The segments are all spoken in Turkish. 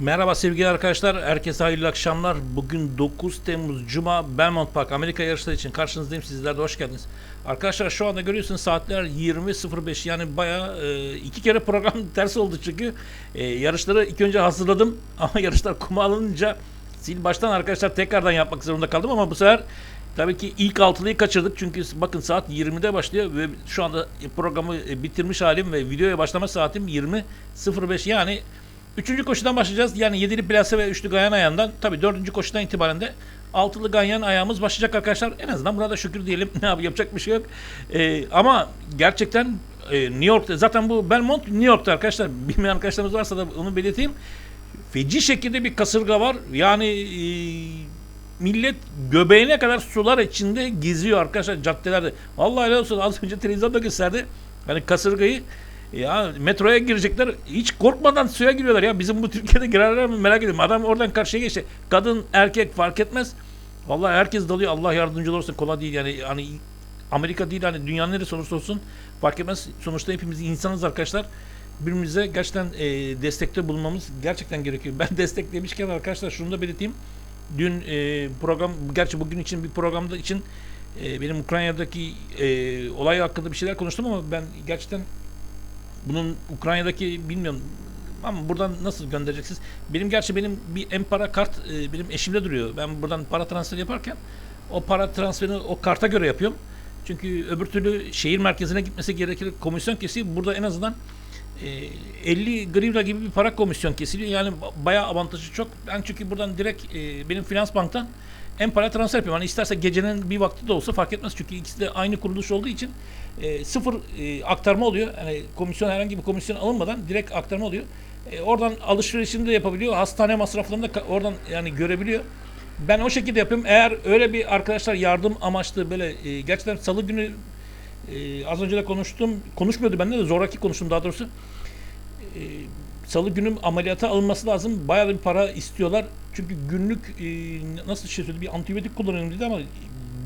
Merhaba sevgili arkadaşlar. Herkese hayırlı akşamlar. Bugün 9 Temmuz Cuma Belmont Park Amerika yarışları için karşınızdayım. Sizler de hoş geldiniz. Arkadaşlar şu anda görüyorsunuz saatler 20.05 yani baya iki kere program ters oldu çünkü e, yarışları ilk önce hazırladım ama yarışlar kuma alınınca sil baştan arkadaşlar tekrardan yapmak zorunda kaldım ama bu sefer Tabii ki ilk altılıyı kaçırdık çünkü bakın saat 20'de başlıyor ve şu anda programı e, bitirmiş halim ve videoya başlama saatim 20.05 yani Üçüncü koşudan başlayacağız. Yani yedili plase ve üçlü ganyan ayağından. Tabii dördüncü koşudan itibaren de altılı ganyan ayağımız başlayacak arkadaşlar. En azından burada şükür diyelim. Ne yapayım yapacak bir şey yok. Ee, ama gerçekten e, New York'ta zaten bu Belmont New York'ta arkadaşlar. Bilmeyen arkadaşlarımız varsa da onu belirteyim. Feci şekilde bir kasırga var. Yani e, millet göbeğine kadar sular içinde geziyor arkadaşlar caddelerde. Vallahi helal olsun az önce televizyonda gösterdi. Hani kasırgayı ya metroya girecekler hiç korkmadan suya giriyorlar ya. Bizim bu Türkiye'de girerler mi merak ediyorum. Adam oradan karşıya geçti. Kadın erkek fark etmez. Vallahi herkes dalıyor. Allah yardımcı olsun. Kolay değil yani. Hani Amerika değil hani dünyanın neresi olursa olsun fark etmez. Sonuçta hepimiz insanız arkadaşlar. Birbirimize gerçekten e, destekte bulunmamız gerçekten gerekiyor. Ben desteklemişken arkadaşlar şunu da belirteyim. Dün e, program, gerçi bugün için bir programda için e, benim Ukrayna'daki e, olay hakkında bir şeyler konuştum ama ben gerçekten bunun Ukrayna'daki bilmiyorum ama buradan nasıl göndereceksiniz? Benim gerçi benim bir en para kart e, benim eşimde duruyor. Ben buradan para transferi yaparken o para transferini o karta göre yapıyorum. Çünkü öbür türlü şehir merkezine gitmesi gerekir komisyon kesiyor. Burada en azından e, 50 grivra gibi bir para komisyon kesiliyor. Yani bayağı avantajı çok. Ben çünkü buradan direkt e, benim finans banktan en para transfer yapıyorum. Hani isterse gecenin bir vakti de olsa fark etmez. Çünkü ikisi de aynı kuruluş olduğu için e, sıfır e, aktarma oluyor. Yani komisyon herhangi bir komisyon alınmadan direkt aktarma oluyor. E, oradan alışverişini de yapabiliyor. Hastane masraflarını da oradan yani görebiliyor. Ben o şekilde yapıyorum. Eğer öyle bir arkadaşlar yardım amaçlı böyle e, gerçekten salı günü e, az önce de konuştum. Konuşmuyordu bende de zoraki konuştum daha doğrusu. E, salı günü ameliyata alınması lazım. Bayağı bir para istiyorlar. Çünkü günlük e, nasıl şey söyledi bir antibiyotik kullanıyorum dedi ama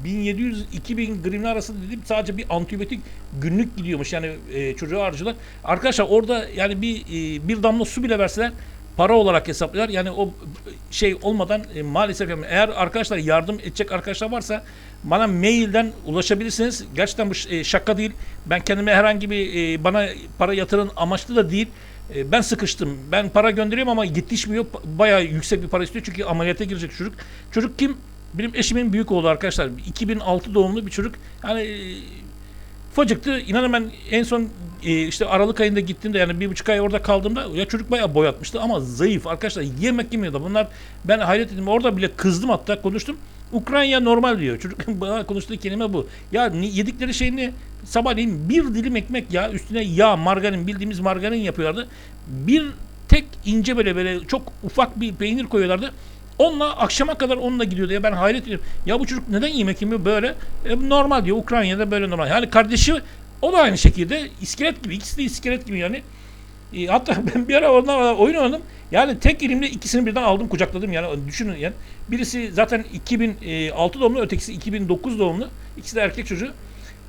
1700-2000 grivna arası dedim sadece bir antibiyotik günlük gidiyormuş yani e, çocuğa harcıyorlar. Arkadaşlar orada yani bir e, bir damla su bile verseler para olarak hesaplar. Yani o şey olmadan e, maalesef yani eğer arkadaşlar yardım edecek arkadaşlar varsa bana mailden ulaşabilirsiniz. Gerçekten bu e, şaka değil. Ben kendime herhangi bir e, bana para yatırın amaçlı da değil. E, ben sıkıştım. Ben para gönderiyorum ama yetişmiyor. Bayağı yüksek bir para istiyor çünkü ameliyata girecek çocuk. Çocuk kim? Benim eşimin büyük oğlu arkadaşlar. 2006 doğumlu bir çocuk. Yani e, ufacıktı. İnanın ben en son e, işte Aralık ayında gittiğimde yani bir buçuk ay orada kaldığımda ya çocuk bayağı boyatmıştı ama zayıf arkadaşlar yemek yemiyordu. Bunlar ben hayret ettim. Orada bile kızdım hatta konuştum. Ukrayna normal diyor. Çocuk bana konuştuğu kelime bu. Ya yedikleri şey ne? Sabahleyin bir dilim ekmek ya üstüne yağ, margarin bildiğimiz margarin yapıyorlardı. Bir tek ince böyle böyle çok ufak bir peynir koyuyorlardı. Onunla akşama kadar onunla gidiyordu ya ben hayret ediyorum. Ya bu çocuk neden yemek yemiyor böyle? E, normal diyor Ukrayna'da böyle normal. Yani kardeşi o da aynı şekilde iskelet gibi. ikisi de iskelet gibi yani. E, hatta ben bir ara ondan oyun oynadım. Yani tek elimle ikisini birden aldım kucakladım yani düşünün yani. Birisi zaten 2006 doğumlu ötekisi 2009 doğumlu. İkisi de erkek çocuğu.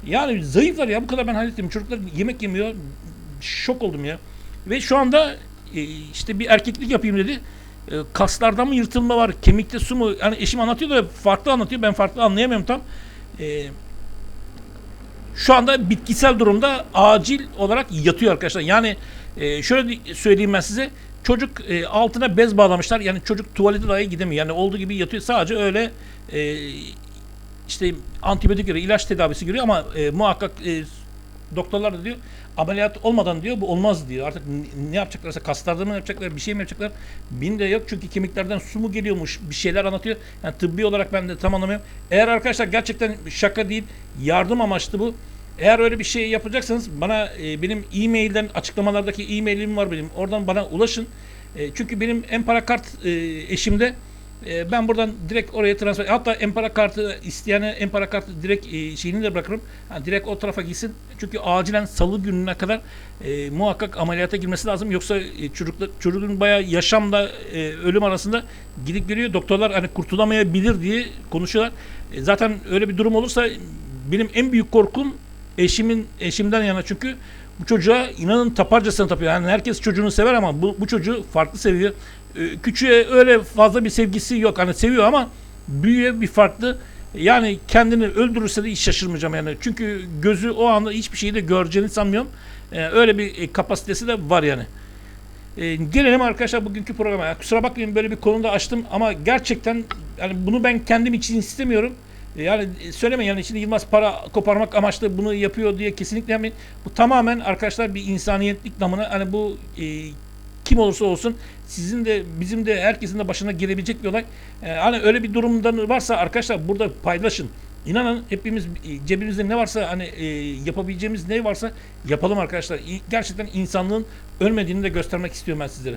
Yani zayıflar ya bu kadar ben hallettim. Çocuklar yemek yemiyor. Şok oldum ya. Ve şu anda e, işte bir erkeklik yapayım dedi. E, kaslarda mı yırtılma var, kemikte su mu? Yani eşim anlatıyor da farklı anlatıyor. Ben farklı anlayamıyorum tam. E, şu anda bitkisel durumda acil olarak yatıyor arkadaşlar. Yani e, şöyle söyleyeyim ben size. Çocuk e, altına bez bağlamışlar. Yani çocuk tuvalete dahi gidemiyor. Yani olduğu gibi yatıyor. Sadece öyle e, işte antibiyotik ilaç tedavisi görüyor ama e, muhakkak e, doktorlar da diyor ameliyat olmadan diyor bu olmaz diyor. Artık ne yapacaklarsa kaslarda mı yapacaklar bir şey mi yapacaklar bin de yok çünkü kemiklerden su mu geliyormuş bir şeyler anlatıyor. Yani tıbbi olarak ben de tam anlamıyorum. Eğer arkadaşlar gerçekten şaka değil yardım amaçlı bu. Eğer öyle bir şey yapacaksanız bana e, benim e-mailden açıklamalardaki e-mailim var benim. Oradan bana ulaşın. E, çünkü benim en para kart e, eşimde e, ben buradan direkt oraya transfer hatta empara kartı isteyene empara kartı direkt e, şeyini de bırakırım. Yani direkt o tarafa gitsin. Çünkü acilen salı gününe kadar e, muhakkak ameliyata girmesi lazım. Yoksa e, çocuklar çocuğun bayağı yaşamla e, ölüm arasında gidip geliyor. Doktorlar hani kurtulamayabilir diye konuşuyorlar. E, zaten öyle bir durum olursa benim en büyük korkum eşimin eşimden yana çünkü Bu çocuğa inanın taparcasına tapıyor. Yani herkes çocuğunu sever ama bu, bu çocuğu farklı seviyor. Ee, Küçüğe öyle fazla bir sevgisi yok. Hani seviyor ama büyüğe bir farklı. Yani kendini öldürürse de hiç şaşırmayacağım yani. Çünkü gözü o anda hiçbir şeyi de göreceğini sanmıyorum. Ee, öyle bir e, kapasitesi de var yani. Ee, gelelim arkadaşlar bugünkü programa. Ya, kusura bakmayın böyle bir konuda açtım ama gerçekten yani bunu ben kendim için istemiyorum. Ee, Yani e, söyleme yani şimdi Yılmaz para koparmak amaçlı bunu yapıyor diye kesinlikle yapmayın. Bu tamamen arkadaşlar bir insaniyetlik namına hani bu e, kim olursa olsun sizin de bizim de herkesin de başına gelebilecek bir olay. Ee, hani öyle bir durumda varsa arkadaşlar burada paylaşın. İnanın hepimiz e, cebimizde ne varsa hani e, yapabileceğimiz ne varsa yapalım arkadaşlar. Gerçekten insanlığın ölmediğini de göstermek istiyorum ben sizlere.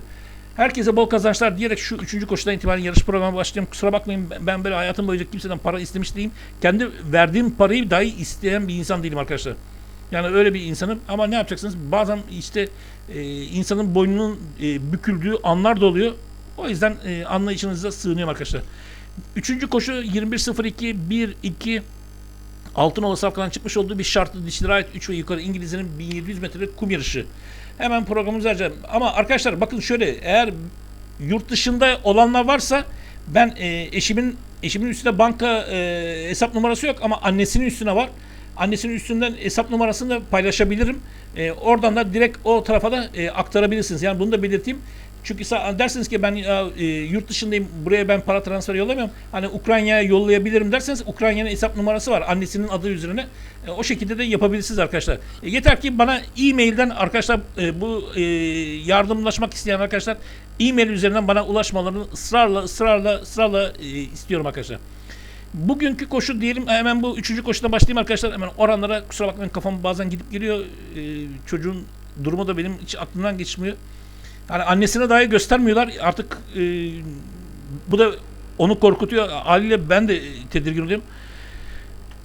Herkese bol kazançlar diyerek şu üçüncü koşudan itibaren yarış programına başlayacağım. Kusura bakmayın ben böyle hayatım boyunca kimseden para istemiş değilim. Kendi verdiğim parayı dahi isteyen bir insan değilim arkadaşlar. Yani öyle bir insanım ama ne yapacaksınız? Bazen işte e, insanın boynunun e, büküldüğü anlar da oluyor. O yüzden e, anlayışınıza sığınıyorum arkadaşlar. Üçüncü koşu 21.02 1-2 Altınova Safkan'dan çıkmış olduğu bir şartlı dişilere ait 3 ve yukarı İngilizlerin 1700 metrelik kum yarışı. Hemen programımızı açacağım. Ama arkadaşlar bakın şöyle eğer yurt dışında olanlar varsa ben e, eşimin eşimin üstünde banka e, hesap numarası yok ama annesinin üstüne var. Annesinin üstünden hesap numarasını da paylaşabilirim. E, oradan da direkt o tarafa da e, aktarabilirsiniz. Yani bunu da belirteyim. Çünkü derseniz ki ben ya, e, yurt dışındayım buraya ben para transferi yollamıyorum. Hani Ukrayna'ya yollayabilirim derseniz Ukrayna'nın hesap numarası var annesinin adı üzerine. E, o şekilde de yapabilirsiniz arkadaşlar. E, yeter ki bana e-mailden arkadaşlar e, bu e, yardımlaşmak isteyen arkadaşlar e-mail üzerinden bana ulaşmalarını ısrarla ısrarla ısrarla e, istiyorum arkadaşlar. Bugünkü koşu diyelim hemen bu üçüncü koşudan başlayayım arkadaşlar. Hemen oranlara kusura bakmayın kafam bazen gidip geliyor. E, çocuğun durumu da benim hiç aklımdan geçmiyor. Yani annesine dahi göstermiyorlar. Artık e, bu da onu korkutuyor. Haliyle ben de tedirgin oluyorum.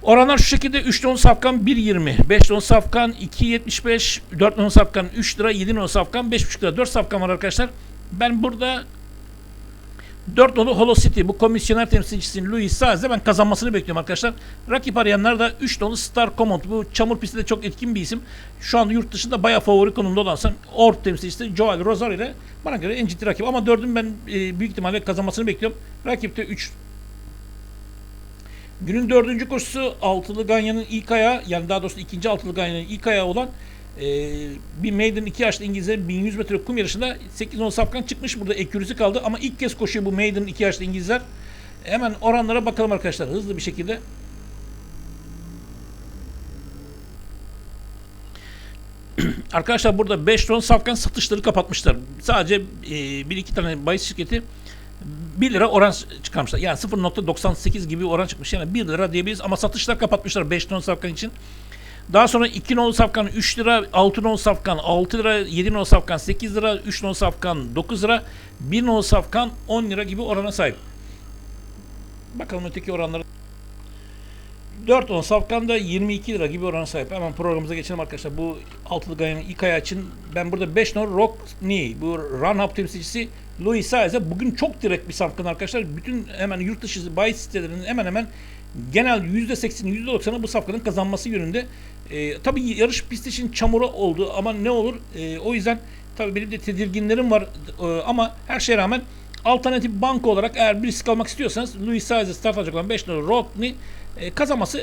Oranlar şu şekilde 3 non safkan 1.20, 5 non safkan 2.75, 4 non safkan 3 lira, 7 non safkan 5.5 lira, 4 safkan var arkadaşlar. Ben burada 4 nolu Holo City bu komisyoner temsilcisinin Louis Saez'de ben kazanmasını bekliyorum arkadaşlar. Rakip arayanlar da 3 nolu Star Command bu çamur pistte de çok etkin bir isim. Şu anda yurt dışında bayağı favori konumda olan Orb temsilcisi Joel Rosario ile bana göre en ciddi rakip. Ama 4'ün ben e, büyük ihtimalle kazanmasını bekliyorum. Rakipte 3 Günün dördüncü koşusu altılı Ganya'nın ilk ayağı yani daha doğrusu ikinci altılı Ganya'nın ilk ayağı olan e, bir maiden 2 yaşlı İngilizlerin 1100 metre kum yarışında 8 10 safkan çıkmış. Burada ekürüsü kaldı ama ilk kez koşuyor bu maiden 2 yaşlı İngilizler. Hemen oranlara bakalım arkadaşlar hızlı bir şekilde. Arkadaşlar burada 5 ton safkan satışları kapatmışlar. Sadece e, bir iki tane bahis şirketi 1 lira oran çıkarmışlar. Yani 0.98 gibi oran çıkmış. Yani 1 lira diyebiliriz ama satışlar kapatmışlar 5 ton safkan için. Daha sonra 2 non safkan 3 lira, 6 non safkan 6 lira, 7 non safkan 8 lira, 3 non safkan 9 lira, 1 non safkan 10 lira gibi orana sahip. Bakalım öteki oranları. 4 on safkan da 22 lira gibi orana sahip. Hemen programımıza geçelim arkadaşlar. Bu altılı gayanın ilk ayağı için ben burada 5 non Rock Knee. Bu run up temsilcisi Louis Saez'e bugün çok direkt bir safkan arkadaşlar. Bütün hemen yurt dışı bahis sitelerinin hemen hemen genel %80'i %90'ı bu safkanın kazanması yönünde. Ee, tabii yarış pisti için çamura oldu ama ne olur? Ee, o yüzden tabii benim de tedirginlerim var Ee, ama her şeye rağmen alternatif banka olarak eğer bir risk almak istiyorsanız Louis Saez'e start alacak olan 5 numara Rockney e, kazanması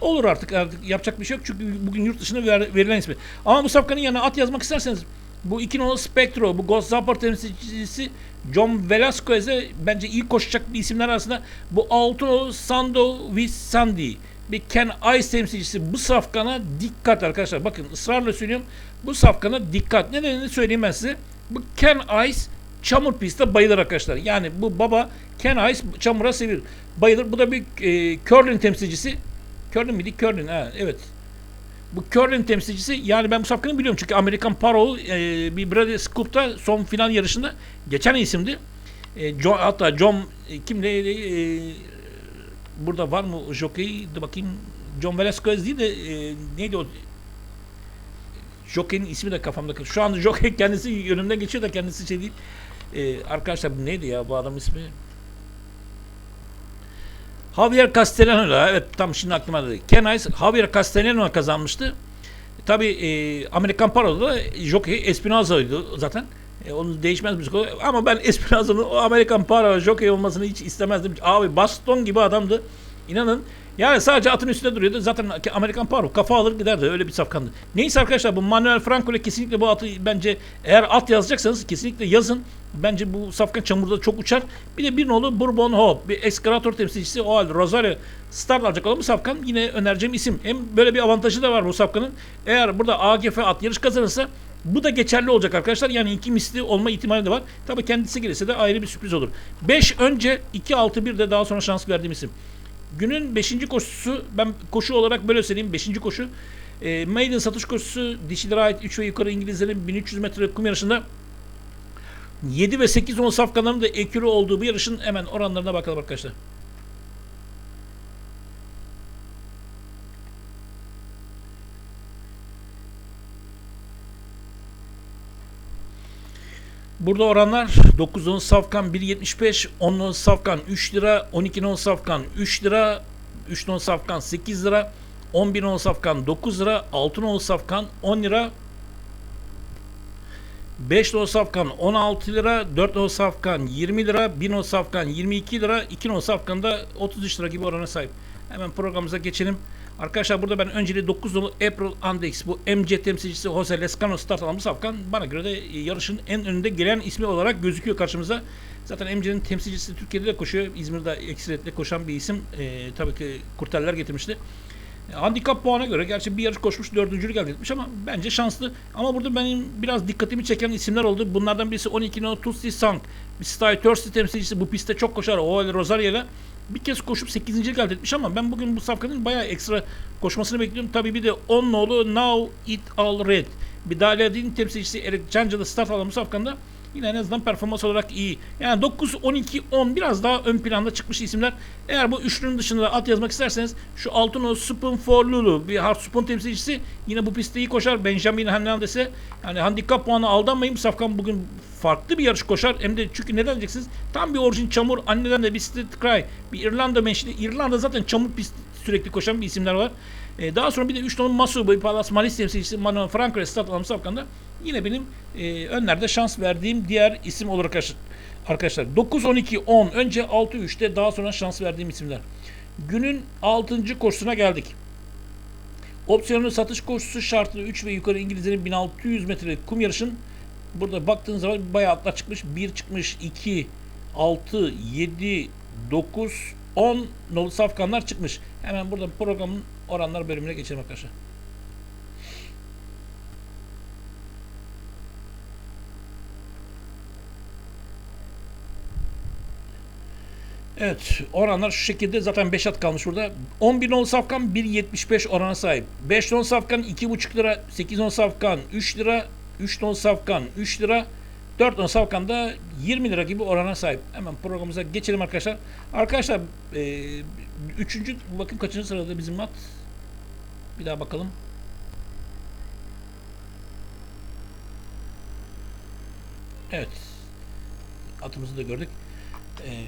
olur artık artık yapacak bir şey yok çünkü bugün yurt dışına ver, verilen ismi. Ama bu safkanın yanına at yazmak isterseniz bu iki numaralı Spectro, bu Ghost Zapper temsilcisi John Velasquez'e bence iyi koşacak bir isimler arasında bu altı numaralı Sando with Sandy bir Ken Ice temsilcisi bu safkana dikkat arkadaşlar. Bakın ısrarla söylüyorum. Bu safkana dikkat. Nedenini söyleyeyim ben size. Bu Ken Ice çamur pistte bayılır arkadaşlar. Yani bu baba Ken Ice çamura seviyor. Bayılır. Bu da bir e, curling temsilcisi. Curling miydi? Curling. Ha, evet. Bu curling temsilcisi yani ben bu safkanı biliyorum çünkü Amerikan Parol e, bir Bradley Scoop'ta son final yarışında geçen isimdi. E, John, hatta John e, kimle e, burada var mı jockey? De bakayım John Velasquez değil de e, neydi o? Jockey'in ismi de kafamda. Şu anda jockey kendisi yönümden geçiyor da kendisi şey değil. E, arkadaşlar bu neydi ya bu adam ismi? Javier Castellano evet tam şimdi aklıma geldi. Ken Ice Javier Castellano kazanmıştı. Tabii e, Amerikan Paro'da da jockey Espinaza'ydı zaten. E, onun değişmez şey. Ama ben Espinaza'nın o Amerikan Paro jockey olmasını hiç istemezdim. Abi baston gibi adamdı. İnanın yani sadece atın üstünde duruyordu. Zaten Amerikan Paro kafa alır giderdi. Öyle bir safkandı. Neyse arkadaşlar bu Manuel Franco ile kesinlikle bu atı bence eğer at yazacaksanız kesinlikle yazın. Bence bu safkan çamurda çok uçar. Bir de bir nolu Bourbon Hope. Bir eskalator temsilcisi o halde Rosario start alacak olan bu safkan yine önereceğim isim. Hem böyle bir avantajı da var bu safkanın. Eğer burada AGF at yarış kazanırsa bu da geçerli olacak arkadaşlar. Yani iki misli olma ihtimali de var. Tabii kendisi gelirse de ayrı bir sürpriz olur. 5 önce 2-6-1 de daha sonra şans verdiğim isim. Günün 5. koşusu ben koşu olarak böyle söyleyeyim 5. koşu. E, maiden satış koşusu dişilere ait 3 ve yukarı İngilizlerin 1300 metre kum yarışında 7 ve 8 10 safkanların da ekürü olduğu bu yarışın hemen oranlarına bakalım arkadaşlar. Burada oranlar 9 on safkan 1.75, 10 on safkan 3 lira, 12 on safkan 3 lira, 3 on safkan 8 lira, 11 on safkan 9 lira, 6 on safkan 10 lira, 5 on safkan 16 lira, 4 on safkan 20 lira, 1 on safkan 22 lira, 2 on safkan da 33 lira gibi orana sahip. Hemen programımıza geçelim. Arkadaşlar burada ben önceliği 9 dolu April Andex bu MC temsilcisi Jose Lescano start alan bu safkan bana göre de yarışın en önünde gelen ismi olarak gözüküyor karşımıza. Zaten MC'nin temsilcisi Türkiye'de de koşuyor. İzmir'de eksiliyetle koşan bir isim. Ee, tabii ki kurtarlar getirmişti. Handikap puana göre gerçi bir yarış koşmuş dördüncülük elde etmiş ama bence şanslı. Ama burada benim biraz dikkatimi çeken isimler oldu. Bunlardan birisi 12 No Tutsi. Bir Stay Thirsty temsilcisi bu pistte çok koşar. O Rosario ile bir kez koşup 8. elde etmiş ama ben bugün bu safkanın bayağı ekstra koşmasını bekliyorum. Tabii bir de 10 nolu Now It All Red. Bir Dalyadin temsilcisi Eric Cancalı start alan bu safkanda yine en azından performans olarak iyi. Yani 9, 12, 10 biraz daha ön planda çıkmış isimler. Eğer bu üçlünün dışında at yazmak isterseniz şu altın o Spoon for Lulu bir Hard Spoon temsilcisi yine bu pistte iyi koşar. Benjamin Hernandez'e yani handikap puanı aldanmayın. Safkan bugün farklı bir yarış koşar. Hem de çünkü neden diyeceksiniz? Tam bir orijin çamur. Anneden de bir Street Cry. Bir İrlanda menşeli. İrlanda zaten çamur pist sürekli koşan bir isimler var. Ee, daha sonra bir de 3 tonun Masu, bir Palas Malis temsilcisi Manuel Franco alan Safkan'da yine benim e, önlerde şans verdiğim diğer isim olur arkadaşlar. Arkadaşlar 9, 12, 10 önce 6, 3'te daha sonra şans verdiğim isimler. Günün 6. koşusuna geldik. Opsiyonlu satış koşusu şartlı 3 ve yukarı İngilizlerin 1600 metre kum yarışın burada baktığınız zaman bayağı atlar çıkmış. 1 çıkmış, 2, 6, 7, 9, 10 nolu safkanlar çıkmış. Hemen burada programın oranlar bölümüne geçelim arkadaşlar. Evet oranlar şu şekilde zaten 5 at kalmış burada. 10 bin on safkan 1.75 orana sahip. 5 ton safkan 2.5 lira. 8 on safkan 3 lira. 3 ton safkan 3 lira. 4 ton safkan da 20 lira gibi orana sahip. Hemen programımıza geçelim arkadaşlar. Arkadaşlar e, üçüncü bakın kaçıncı sırada bizim at. Bir daha bakalım. Evet. Atımızı da gördük. Ee,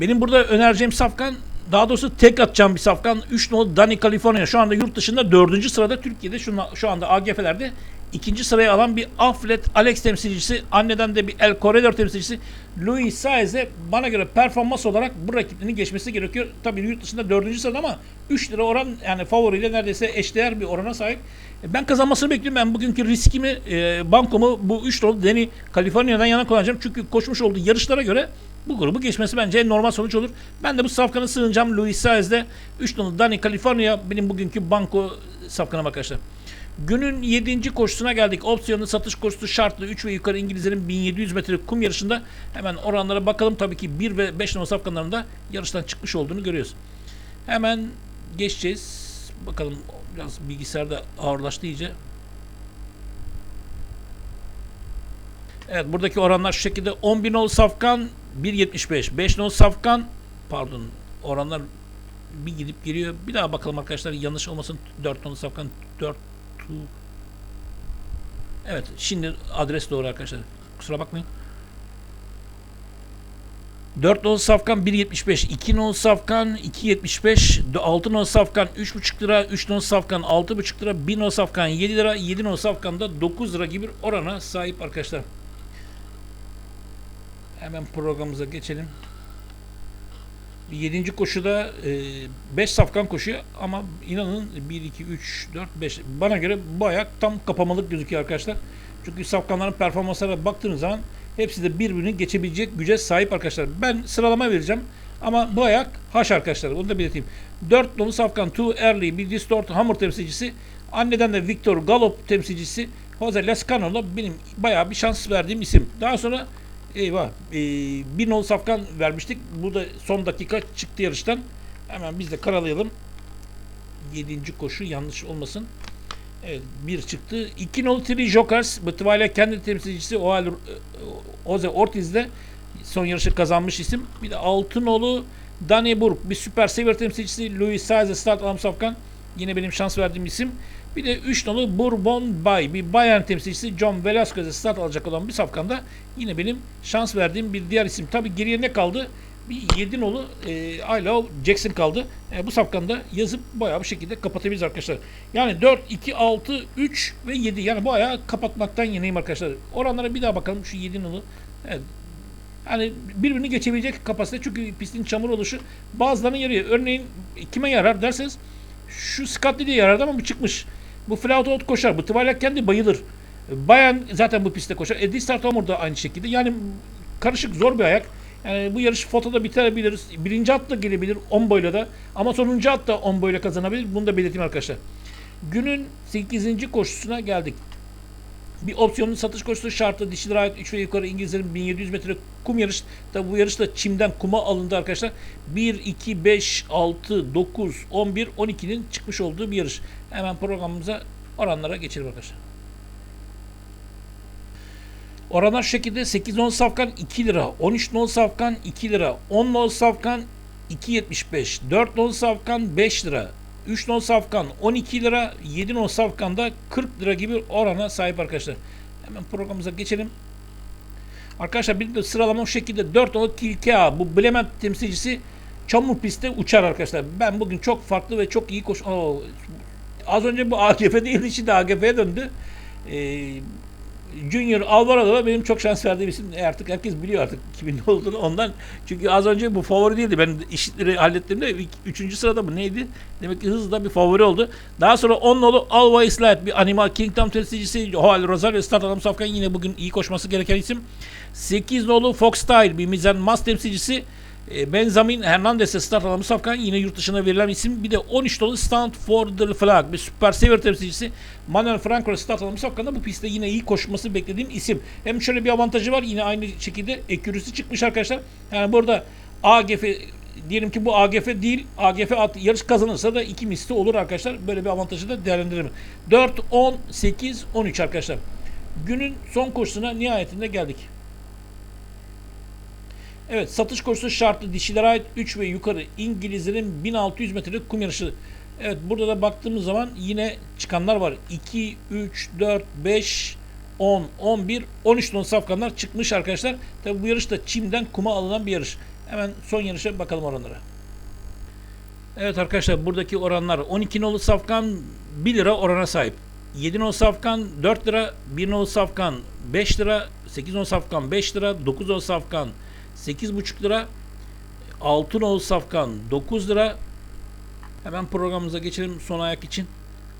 benim burada önereceğim safkan daha doğrusu tek atacağım bir safkan 3 nolu Dani California şu anda yurt dışında 4. sırada Türkiye'de şu, şu anda AGF'lerde ikinci sıraya alan bir Afflet Alex temsilcisi anneden de bir El Corredor temsilcisi Luis Saez'e bana göre performans olarak bu rakiplerini geçmesi gerekiyor. Tabii yurt dışında 4. sırada ama 3 lira oran yani favoriyle neredeyse eşdeğer bir orana sahip. Ben kazanmasını bekliyorum. Ben bugünkü riskimi, e, bankomu bu 3 nolu Dani California'dan yana kullanacağım. Çünkü koşmuş olduğu yarışlara göre bu grubu geçmesi bence en normal sonuç olur. Ben de bu safkanı sığınacağım. Luis Saez'de 3 nolu Dani California benim bugünkü banko safkanım arkadaşlar. Günün 7. koşusuna geldik. Opsiyonlu satış koşusu şartlı 3 ve yukarı İngilizlerin 1700 metre kum yarışında hemen oranlara bakalım. Tabii ki 1 ve 5 numara safkanlarında yarıştan çıkmış olduğunu görüyoruz. Hemen geçeceğiz. Bakalım biraz bilgisayarda ağırlaştı iyice. Evet buradaki oranlar şu şekilde 10 bin ol safkan 1.75 5 nol safkan pardon oranlar bir gidip geliyor. Bir daha bakalım arkadaşlar yanlış olmasın 4 nol safkan 4 Evet şimdi adres doğru arkadaşlar. Kusura bakmayın. 4 nolu safkan 1.75, 2 nolu safkan 2.75, 6 nolu safkan 3.5 lira, 3 nolu safkan 6.5 lira, 1 nolu safkan 7 lira, 7 nolu safkan da 9 lira gibi bir orana sahip arkadaşlar. Hemen programımıza geçelim. Bir Yedinci koşuda 5 safkan koşuyor ama inanın 1, 2, 3, 4, 5 bana göre bu ayak tam kapamalık gözüküyor arkadaşlar. Çünkü safkanların performanslarına baktığınız zaman hepsi de birbirini geçebilecek güce sahip arkadaşlar. Ben sıralama vereceğim ama bu ayak haş arkadaşlar onu da belirteyim. 4 nolu safkan Too Early bir Distort Hammer temsilcisi. Anneden de Victor Galop temsilcisi. Jose Lescano'la benim bayağı bir şans verdiğim isim. Daha sonra Eyvah. Ee, bir nol safkan vermiştik. Bu da son dakika çıktı yarıştan. Hemen biz de karalayalım. Yedinci koşu yanlış olmasın. Evet bir çıktı. İki nol Tri Jokers. Bu Twilight kendi temsilcisi Oal Jose Ortiz'de son yarışı kazanmış isim. Bir de altı nolu Danny Burke. Bir süper sever temsilcisi Louis Saez Start Alam Safkan. Yine benim şans verdiğim isim. Bir de 3 nolu Bourbon Bay, bir Bayern temsilcisi John Velasquez'e start alacak olan bir safkanda yine benim şans verdiğim bir diğer isim. Tabi geriye ne kaldı? Bir 7 nolu e, Ayla Jackson kaldı. E, bu safkanda yazıp bayağı bir şekilde kapatabiliriz arkadaşlar. Yani 4, 2, 6, 3 ve 7. Yani bu ayağı kapatmaktan yeneyim arkadaşlar. Oranlara bir daha bakalım şu 7 nolu. Evet, yani birbirini geçebilecek kapasite çünkü pistin çamur oluşu bazılarına yarıyor. Örneğin kime yarar derseniz şu Scott diye yarardı ama bu çıkmış. Bu Flaut koşar. Bu Twilight kendi bayılır. Bayan zaten bu pistte koşar. Eddie Startomur da aynı şekilde. Yani karışık zor bir ayak. Yani bu yarış fotoda biterebilir. Birinci atla gelebilir 10 boyla da. Ama sonuncu at da 10 boyla kazanabilir. Bunu da belirteyim arkadaşlar. Günün 8. koşusuna geldik. Bir opsiyonlu satış koşusu şartı dişilere ait 3 ve yukarı İngilizlerin 1700 metre kum yarış. Tabi bu yarış da çimden kuma alındı arkadaşlar. 1, 2, 5, 6, 9, 11, 12'nin çıkmış olduğu bir yarış. Hemen programımıza oranlara geçelim arkadaşlar. Oranlar şu şekilde 8 10 safkan 2 lira, 13 10 safkan 2 lira, 10 10 safkan 2.75, 4 10 safkan 5 lira, 3 non safkan 12 lira, 7 non safkan da 40 lira gibi orana sahip arkadaşlar. Hemen programımıza geçelim. Arkadaşlar bir de sıralama şu şekilde 4 nolu Kilkea bu Blemen temsilcisi çamur pistte uçar arkadaşlar. Ben bugün çok farklı ve çok iyi koş... Oo, az önce bu AGF değildi şimdi AGF'ye döndü. Ee, Junior Alvarado da benim çok şans verdiğim isim. E artık herkes biliyor artık kimin olduğunu ondan. Çünkü az önce bu favori değildi. Ben işitleri hallettiğimde 3. sırada mı neydi? Demek ki hızla bir favori oldu. Daha sonra 10 nolu Always Light bir Animal Kingdom temsilcisi Joel Rosario Start Adam Safkan yine bugün iyi koşması gereken isim. 8 nolu Fox Style bir Mizan Mas temsilcisi Benjamin Hernandez'e start Safkan yine yurt dışına verilen isim. Bir de 13 dolu Stand for the Flag bir süper sever temsilcisi Manuel Franco start alan Safkan'da bu pistte yine iyi koşması beklediğim isim. Hem şöyle bir avantajı var yine aynı şekilde ekürüsü çıkmış arkadaşlar. Yani burada AGF diyelim ki bu AGF değil AGF at, yarış kazanırsa da iki misli olur arkadaşlar. Böyle bir avantajı da değerlendirelim. 4, 10, 8, 13 arkadaşlar. Günün son koşusuna nihayetinde geldik. Evet satış koşusu şartlı dişilere ait 3 ve yukarı İngilizlerin 1600 metrelik kum yarışı. Evet burada da baktığımız zaman yine çıkanlar var. 2, 3, 4, 5, 10, 11, 13 ton safkanlar çıkmış arkadaşlar. Tabi bu yarış da çimden kuma alınan bir yarış. Hemen son yarışa bakalım oranlara. Evet arkadaşlar buradaki oranlar 12 nolu safkan 1 lira orana sahip. 7 nolu safkan 4 lira, 1 nolu safkan 5 lira, 8 nolu safkan 5 lira, 9 nolu safkan 8,5 lira. Altın ol safkan 9 lira. Hemen programımıza geçelim son ayak için.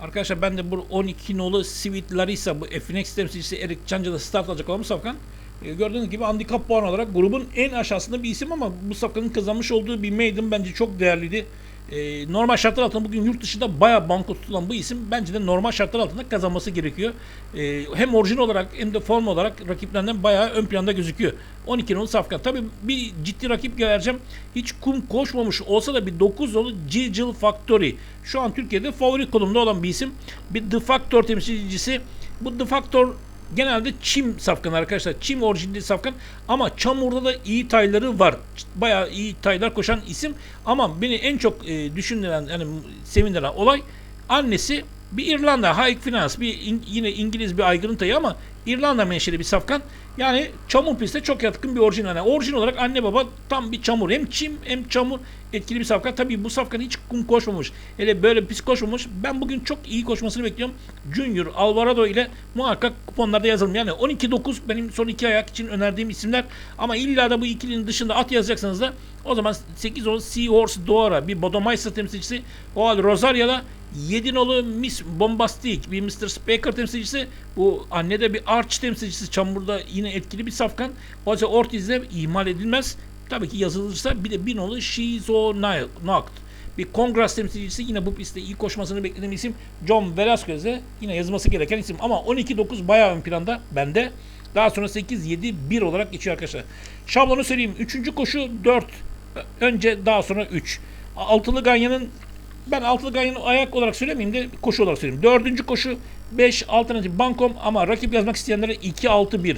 Arkadaşlar ben de bu 12 nolu Sweet Larissa bu FNX temsilcisi Erik Çanca'da start alacak olan safkan. E, gördüğünüz gibi handikap puan olarak grubun en aşağısında bir isim ama bu safkanın kazanmış olduğu bir maiden bence çok değerliydi. E, normal şartlar altında bugün yurt dışında bayağı banko tutulan bu isim bence de normal şartlar altında kazanması gerekiyor. E, hem orijin olarak hem de form olarak rakiplerinden bayağı ön planda gözüküyor. 12 nolu Safkan. Tabi bir ciddi rakip vereceğim. Hiç kum koşmamış olsa da bir 9 nolu Gigil Factory. Şu an Türkiye'de favori konumda olan bir isim. Bir The Factor temsilcisi. Bu The Factor genelde çim safkan arkadaşlar. Çim orijinli safkan ama çamurda da iyi tayları var. Bayağı iyi taylar koşan isim ama beni en çok e, düşündüren yani sevindiren olay annesi bir İrlanda High Finance bir in, yine İngiliz bir aygırın tayı ama İrlanda menşeli bir safkan. Yani çamur piste çok yatkın bir orijinal. Yani orijinal olarak anne baba tam bir çamur. Hem çim hem çamur etkili bir safkan. Tabii bu safkan hiç kum koşmamış. Hele böyle pis koşmamış. Ben bugün çok iyi koşmasını bekliyorum. Junior Alvarado ile muhakkak kuponlarda yazalım. Yani 12-9 benim son iki ayak için önerdiğim isimler. Ama illa da bu ikilinin dışında at yazacaksanız da o zaman 8 ol Seahorse Doğara bir Bodomeister temsilcisi. O halde Rosario'la 7 nolu Miss Bombastic bir Mr. Speaker temsilcisi. Bu anne de bir Arch temsilcisi. Çamurda yine etkili bir safkan. O halde Ortiz'de ihmal edilmez. Tabii ki yazılırsa bir de bir nolu Shizo Knocked. Bir Kongres temsilcisi yine bu pistte iyi koşmasını beklediğim isim John Velasquez'e yine yazılması gereken isim. Ama 12-9 bayağı ön planda bende. Daha sonra 8-7-1 olarak geçiyor arkadaşlar. Şablonu söyleyeyim. Üçüncü koşu 4. Önce daha sonra 3. Altılı Ganyan'ın ben altılı Ganyan'ı ayak olarak söylemeyeyim de koşu olarak söyleyeyim. Dördüncü koşu 5 alternatif bankom ama rakip yazmak isteyenlere 2-6-1.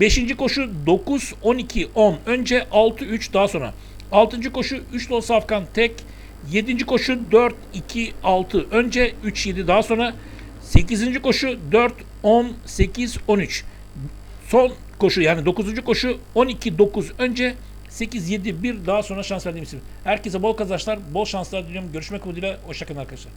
Beşinci koşu 9, 12, 10. Önce 6, 3 daha sonra. Altıncı koşu 3 nol safkan tek. Yedinci koşu 4, 2, 6. Önce 3, 7 daha sonra. Sekizinci koşu 4, 10, 8, 13. Son koşu yani 9. koşu 12, 9 önce 8, 7, 1 daha sonra şans verdiğim isim. Herkese bol kazançlar, bol şanslar diliyorum. Görüşmek umuduyla. Hoşçakalın arkadaşlar.